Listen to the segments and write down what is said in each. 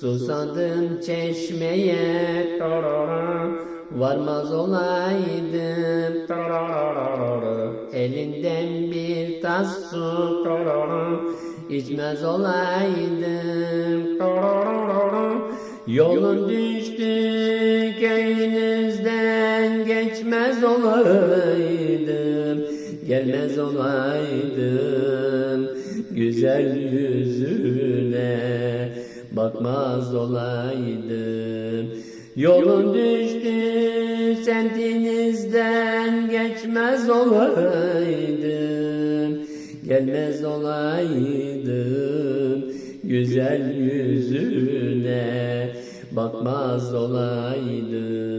Susadım çeşmeye Varmaz olaydım Elinden bir tas su içmez olaydım Yolun düştü köyünüzden geçmez olaydım Gelmez olaydım güzel yüzüne bakmaz olaydım. Yolun düştü semtinizden geçmez olaydım. Gelmez olaydım güzel yüzüne. Bakmaz olaydım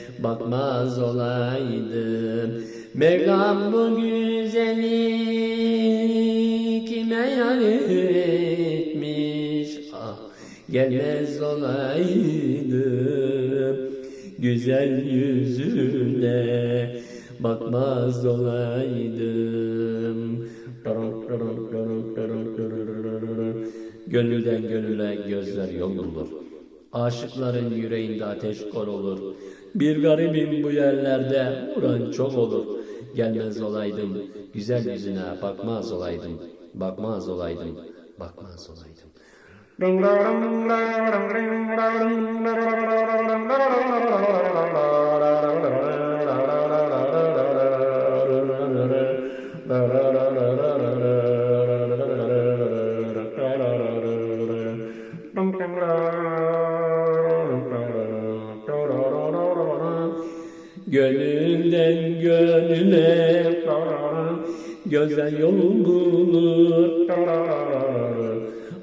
bakmaz olaydım Mevlam bu güzeli kime yar etmiş? Ah, Gelmez olaydım güzel yüzüne bakmaz olaydım Gönülden gönüle gözler yol bulur Aşıkların yüreğinde ateş kor olur Bir garibim bu yerlerde vuran çok olur. Gelmez olaydım güzel yüzüne bakmaz olaydım Bakmaz olaydım bakmaz olaydım Gönülden gönüle Gözden yol bulur.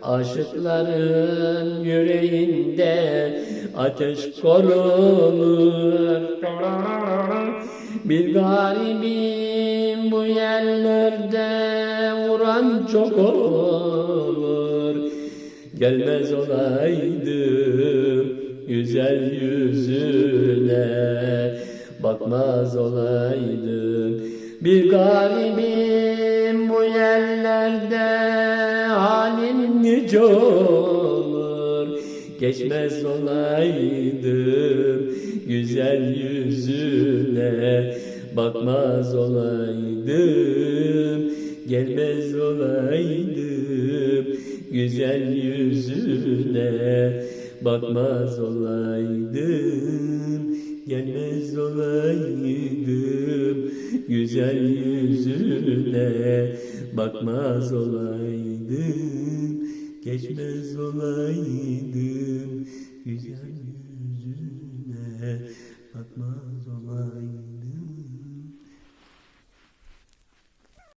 Aşıkların yüreğinde Ateş korulur. Bir garibim bu yerlerde Vuran çok olur. Gelmez olaydım güzel yüzüne bakmaz olaydım Bir garibim bu yerlerde halim nice olur. Geçmez olaydım güzel yüzüne. Bakmaz olaydım Gelmez olaydım güzel yüzüne. Bakmaz olaydım gelmez olaydım güzel yüzüne bakmaz olaydım geçmez olaydım güzel yüzüne bakmaz olaydım